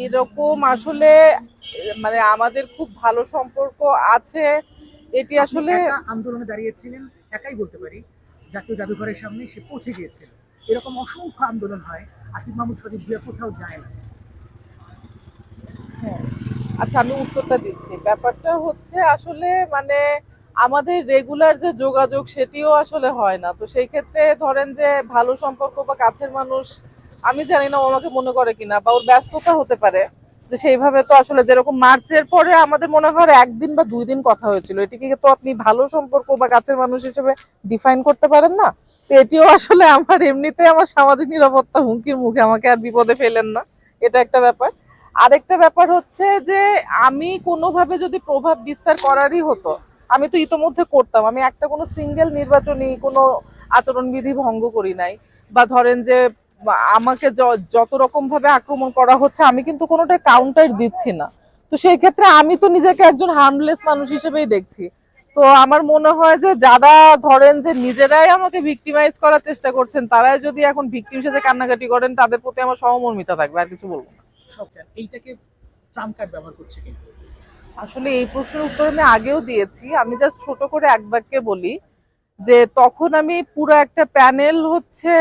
এরকম আসলে মানে আমাদের খুব ভালো সম্পর্ক আছে। এটি আসলে আন্দোলনে দাঁড়িয়েছিলেন একাই বলতে পারি জাতীয় জাদুঘরের সামনে সে পৌঁছে গিয়েছিল এরকম অসংখ্য আন্দোলন হয় আসিফ মাহমুদ সজীব ভুয়া কোথাও যায় না। হ্যাঁ। আচ্ছা আমি উত্তরটা দিচ্ছি। ব্যাপারটা হচ্ছে আসলে মানে আমাদের রেগুলার যে যোগাযোগ সেটিও আসলে হয় না। তো সেই ক্ষেত্রে ধরেন যে ভালো সম্পর্ক বা কাছের মানুষ আমি জানি না ও আমাকে মনে করে কিনা, বা ওর ব্যস্ততা হতে পারে। যে সেইভাবে তো আসলে যেরকম মার্চের পরে আমাদের মনে হয় একদিন বা দুই দিন কথা হয়েছিল। এটিকে তো আপনি ভালো সম্পর্ক বা কাছের মানুষ হিসেবে ডিফাইন করতে পারেন না। তো এটিও আসলে আমার এমনিতে আমার সামাজিক নিরাপত্তা হুমকির মুখে আমাকে আর বিপদে ফেলেন না। এটা একটা ব্যাপার। আরেকটা ব্যাপার হচ্ছে যে আমি কোনোভাবে যদি প্রভাব বিস্তার করারই হতো, আমি তো ইতোমধ্যে করতাম। আমি একটা কোনো সিঙ্গেল নির্বাচনী কোনো আচরণবিধি ভঙ্গ করি নাই। বা ধরেন যে আমাকে যত রকম ভাবে আক্রমণ করা হচ্ছে আমি কিন্তু কোনোটা কাউন্টার দিচ্ছি না। তো সেই ক্ষেত্রে আমি তো নিজেকে একজন হার্মলেস মানুষ হিসেবেই দেখছি। তো আমার মনে হয় যে যারা ধরেন যে নিজেরাই আমাকে ভিক্টিমাইজ করার চেষ্টা করছেন তারাই যদি এখন ভিক্টিম সাথে কান্নাকাটি করেন তাদের প্রতি আমার সহমর্মিতা থাকবে আর কিছু বলব না। এইটাকে ট্রাম্প কার্ড ব্যবহার করছে কিন্তু আসলে এই প্রশ্নের উত্তর আমি আগেও দিয়েছি। আমি জাস্ট ছোট করে এক বাক্যে বলি যে তখন আমি পুরো একটা প্যানেল হচ্ছে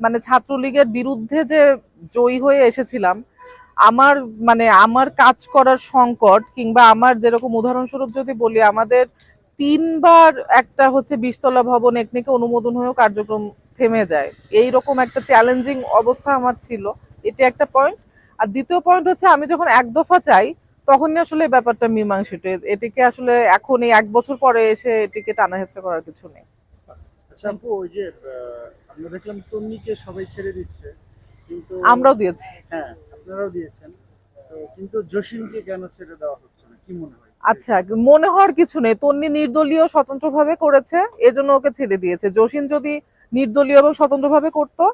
মানে ছাত্রলীগের বিরুদ্ধে যে জয়ী হয়ে এসেছিলাম, আমার মানে আমার কাজ করার সংকট কিংবা আমার যেরকম উদাহরণস্বরূপ যদি বলি, আমাদের তিনবার একটা হচ্ছে বিশতলা ভবন একনিকে অনুমোদন হয়েও কার্যক্রম থেমে যায়। এই রকম একটা চ্যালেঞ্জিং অবস্থা আমার ছিল। এটি একটা পয়েন্ট আর দ্বিতীয় পয়েন্ট হচ্ছে, আমি যখন এক দফা চাই, তখনই আসলে ব্যাপারটা মীমাংসিত। এটিকে আসলে এখন এই এক বছর পরে এসে এটিকে টানা হেঁচড়া করার কিছু নেই। আচ্ছা ওই যে আমরা দেখলাম তন্নিকে সবাই ছেড়ে দিচ্ছে। কিন্তু আমরাও দিয়েছি। হ্যাঁ আপনারাও দিয়েছেন। তো কিন্তু জসিমকে কেন ছেড়ে দেওয়া হচ্ছে না? কি মনে হয়? আচ্ছা মনে হওয়ার কিছু নেই। তন্নি নির্দলীয় স্বতন্ত্রভাবে করেছে এজন্য ওকে ছেড়ে দিয়েছে। জসিন যদি নির্দলীয় এবং স্বতন্ত্রভাবে করতো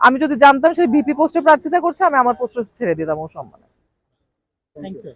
আমি যদি জানতাম সে ভিপি পোস্টে প্রার্থিতা করছে আমি আমার পোস্টে ছেড়ে দিতাম ও সম্মানে। Thank you